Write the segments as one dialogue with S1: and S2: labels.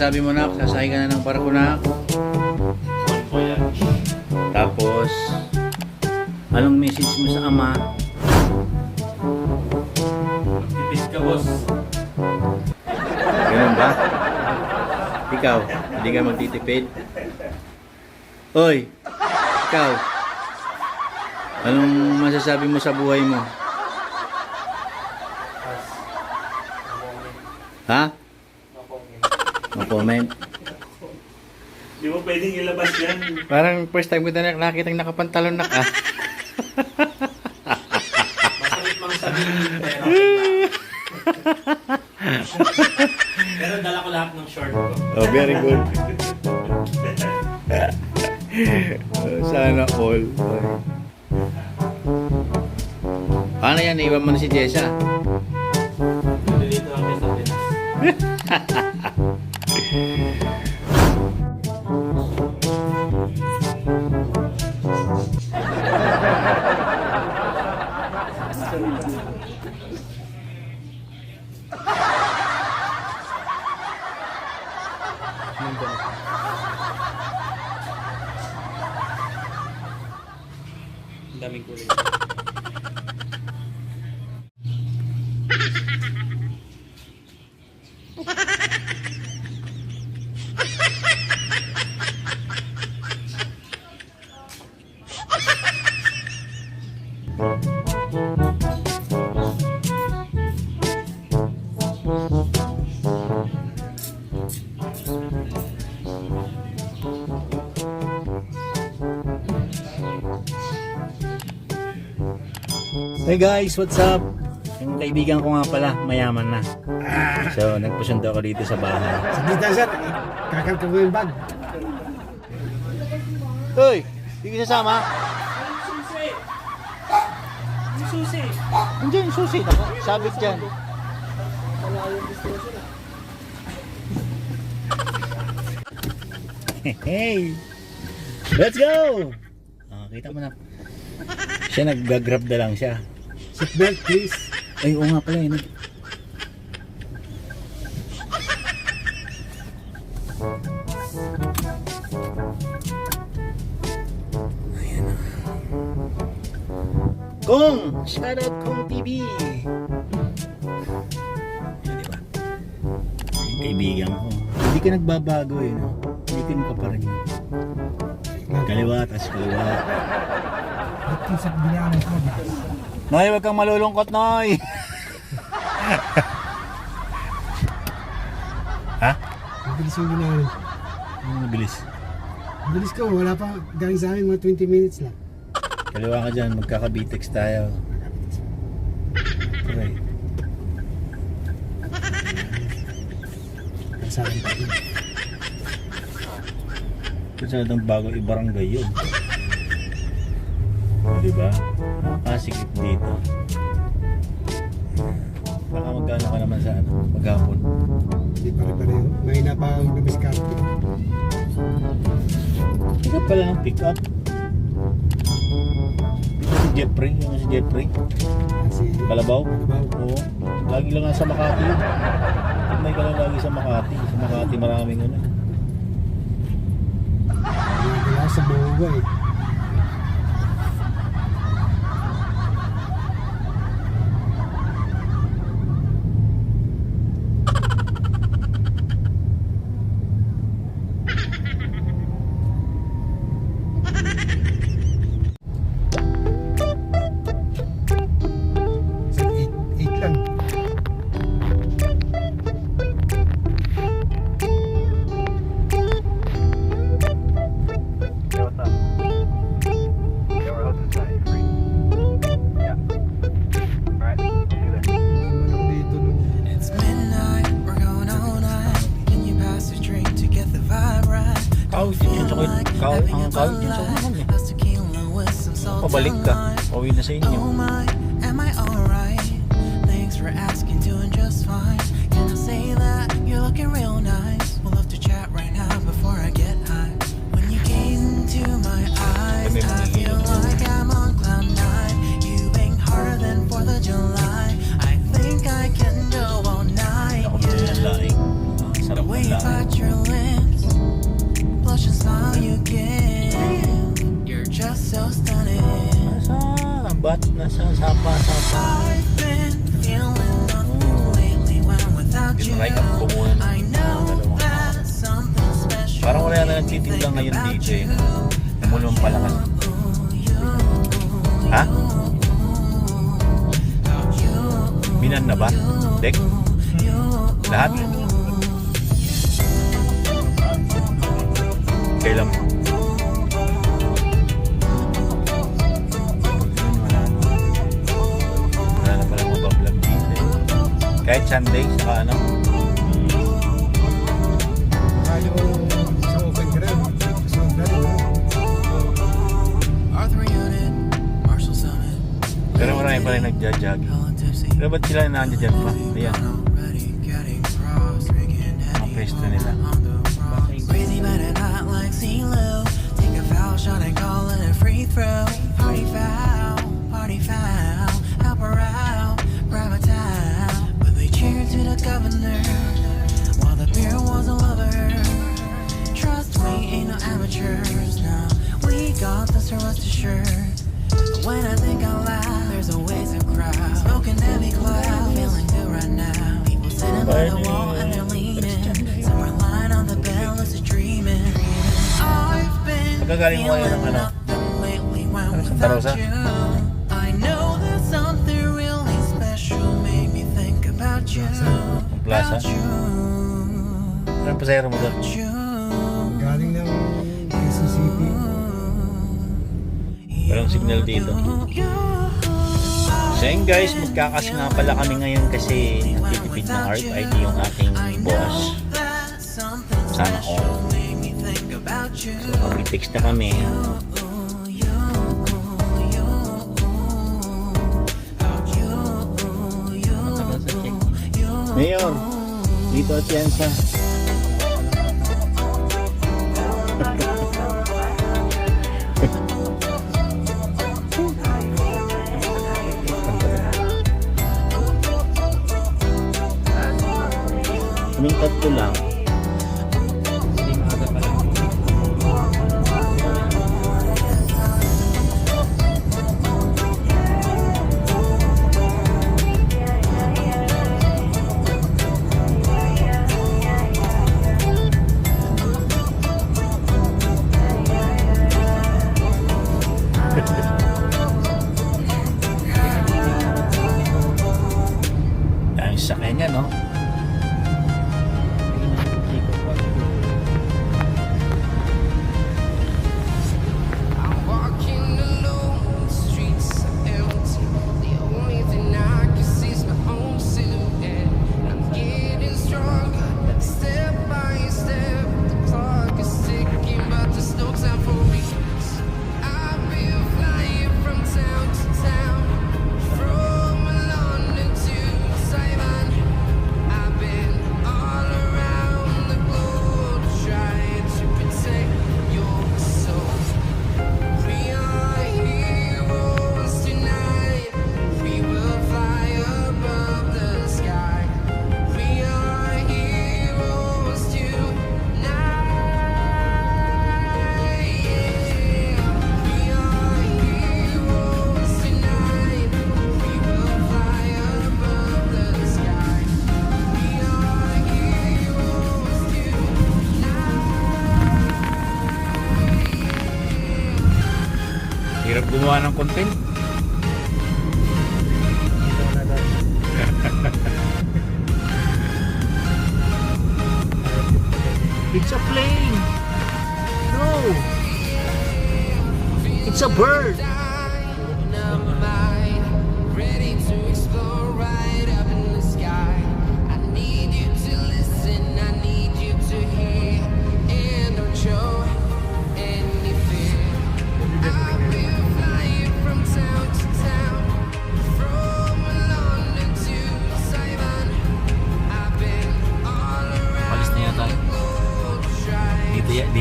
S1: masasabi mo na? Sasakay ka na ng barko na? Tapos, anong message mo sa ama?
S2: Tipis ka, boss.
S1: Ganun ba? Ikaw, hindi ka magtitipid? Hoy! Ikaw! Anong masasabi mo sa buhay mo? Ha? No comment.
S2: Di mo pwedeng ilabas yan.
S1: Parang first time ko na nakita nakapantalon na ka.
S2: Masakit mang sabihin, pero... pero dala ko lahat ng short ko.
S1: Oh, very good. Sana all. Paano yan? Iwan mo na si Jessa.
S2: Nandito kami sa Pinas. Ang daming kulay.
S1: Hey guys, what's up? Yung kaibigan ko nga pala, mayaman na. So, nagpusundo ako dito sa bahay.
S3: Saglit lang sir, kakalka ko yung bag.
S1: Hoy! Hindi ka sasama?
S2: Susi! Yung susi!
S1: Andiyan yung susi. Ako, sabit dyan. Hey! Let's go! Ah, kita mo na. Siya nag-grab na lang siya.
S3: Seatbelt please.
S1: Ay, oo nga pala yun. Ayan na. Kong! Shoutout Kong TV! Yan, diba? Yung kaibigan ko. Hindi ka nagbabago eh, no? Ulitin ka pa rin. Kaliwa, tas kaliwa.
S3: Ba't yung sa binaan ko ba?
S1: Noy, huwag kang malulungkot, Noy! ha?
S3: Mabilis yung binaan.
S1: Ano mabilis?
S3: Mabilis ko, wala pa galing sa amin mga 20 minutes lang.
S1: Kaliwa ka dyan, magkakabitex tayo. Pre.
S3: Sa akin din.
S1: Masyadong bago ibarangay yun. O, diba? Nakasikip dito. Baka magkano ka naman sa ano, maghapon.
S3: Hindi pare-pareho. May na pa ang dumiskarte.
S1: Ika pala ng pick up. Si Jeffrey, yung si Jeffrey.
S3: Kasi
S1: Kalabaw?
S3: Kalabaw.
S1: Oo. Lagi lang nasa Makati. May ka lang lagi sa Makati. Sa Makati maraming ano.
S3: Wala sa buwa eh.
S1: Kaw, ang kawit yun sa unahan eh. Pabalik ka. Pauwi na sa inyo.
S4: My, am I alright? Thanks for asking, doing just fine. Can I say that you're looking real nice? We'll have to chat right now before I get high. When you gaze into my eyes,
S1: Kami
S4: I feel
S1: manginginom.
S4: like I'm on cloud nine. You bang harder than 4th of July.
S1: The
S4: way
S1: bite your
S4: That's
S1: you
S4: get.
S1: You're
S4: just
S1: so
S4: stunning. Nasa
S1: bat, nasa sapa, sapa.
S4: I've been feeling lonely lately when without you.
S1: Tinry kang kumuha ng dalawang
S4: special.
S1: Parang wala na nagtitimpla ngayon dito eh. Namulong pala ka. Ha? Binan na ba? Dek? Lahat? kailan mo. Wala na pala mabablog dito eh. Kahit Sunday, saka ano. Pero marami pa rin nagja-jog. Pero ba't sila nandiyan dyan pa? Ayan.
S4: Ang
S1: pwesto nila.
S4: from 45.
S1: sa plaza. Ano pasayro mo doon?
S3: Galing ng SCCP.
S1: Walang signal dito. So yun guys, magkakas nga pala kami ngayon kasi nagtitipid ng RFID yung ating boss. Sana all. So, mag-fix na kami. Mayor, dito at yan sa... Kaming tatlo lang. it's a plane! No! It's a bird!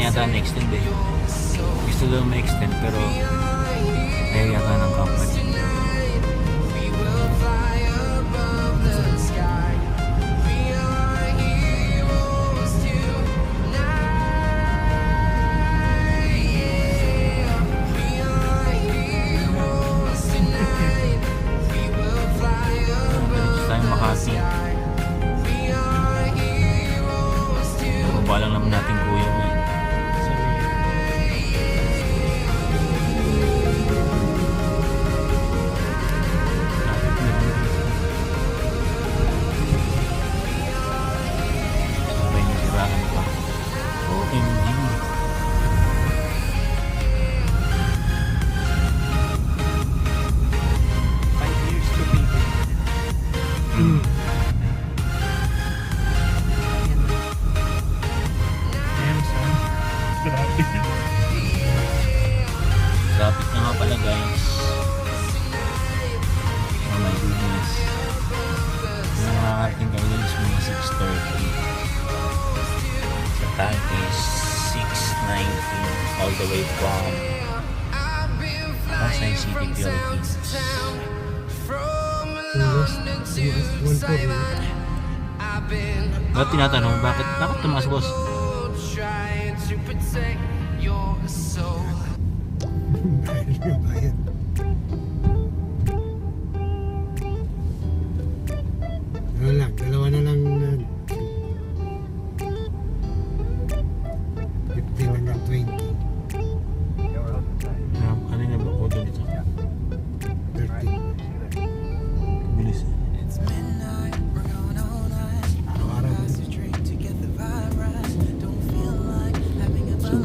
S1: na yata na-extend eh. Gusto daw ma-extend pero
S5: the
S1: way from Pasay City, Philippines.
S3: West, West 1
S1: Ba't tinatanong, bakit, bakit tumaas boss?
S5: trying to protect your soul.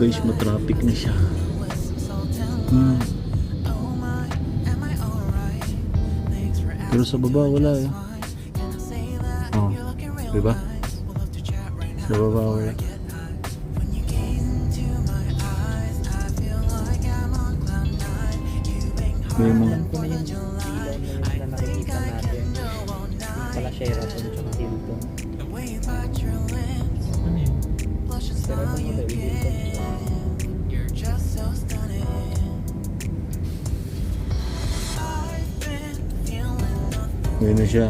S1: guys, matraffic na siya. Hmm. Pero sa baba, wala eh. Oh, diba? Sa baba, wala. May mga
S4: and
S2: Ito na yung ilaw na, na nakikita natin. Yung pala Sheraton tsaka Hilton.
S4: the way you bite your
S1: Ngayon na siya.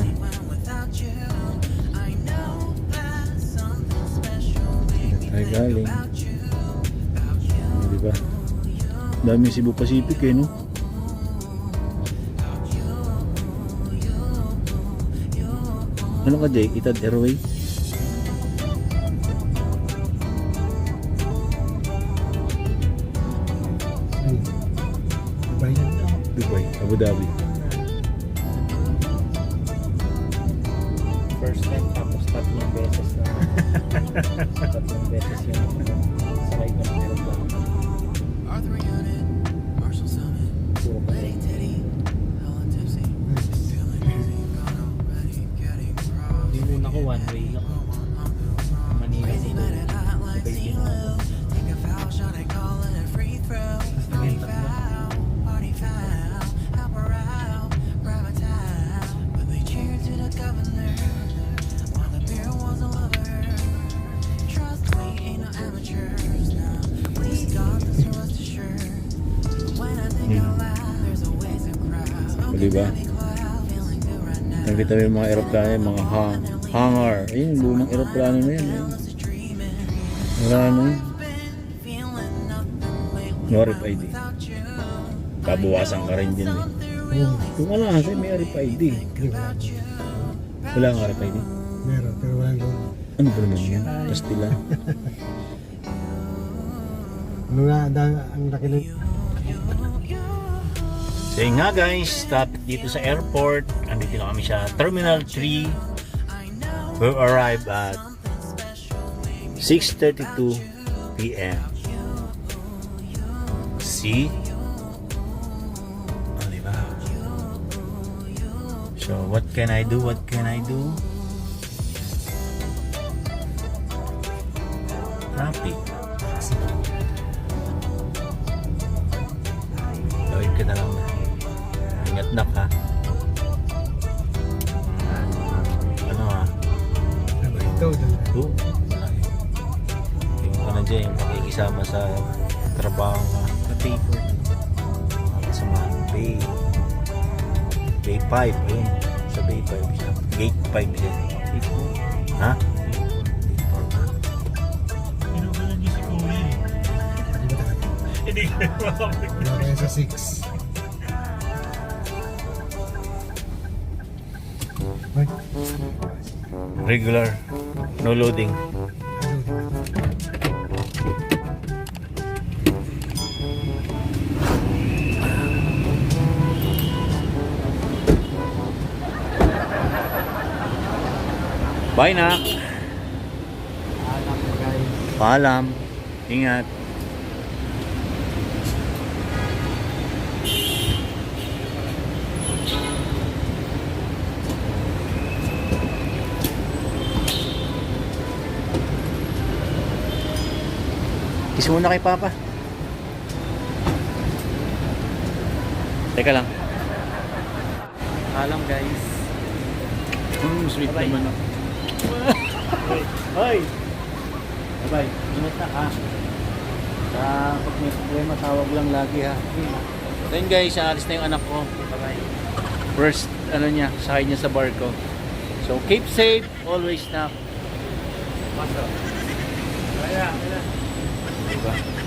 S1: Ay, galing.
S4: about you. About you.
S1: Di ba? Dami Cebu Pacific eh, no? Ano ka, Jake? Itad Airway? Dubai, Abu Dhabi. O, diba? Nakita mo yung mga aeroplano, yung mga hang hangar. Ayun, lumang aeroplano na yun. eh. Wala na yun. No RFID. Babawasan ka rin din eh. Kung wala kasi may RFID.
S3: Wala.
S1: Wala ang RFID.
S3: Meron, pero walang loan.
S1: Ano ba naman yun? Pastila.
S3: Ano nga, ang laki ng...
S1: So yun nga guys, stop dito sa airport. Andito na kami sa Terminal 3. We arrive at 6.32 p.m. See? Oh, diba? So, what can I do? What can I do? Traffic. Na ka. Ano ah?
S3: Ito.
S1: Oo, malaki. Yung ano dyan, yung pakikisama sa trabaho nga.
S2: Sa paper.
S1: Mga sa mga Bay. Bay 5, ayun. Sa Bay 5 siya. Gate 5 siya. Ha?
S3: Hindi ba talaga? Wala kayo sa 6. Ay,
S1: Regular. No loading. Bye na.
S2: Alam mo guys.
S1: Paalam. Ingat. Kiss muna kay Papa. Teka lang.
S2: Alam guys.
S1: Hmm, sweet
S2: Bye-bye.
S1: naman ako. Hoy! Bye-bye. Ingat na ka. Sa pag may problema, tawag lang lagi ha. Then guys, aalis na yung anak ko.
S2: Bye-bye.
S1: First, ano niya, sakay niya sa barko. So, keep safe, always na.
S2: Pasok. Kaya, kaya.
S1: Diba?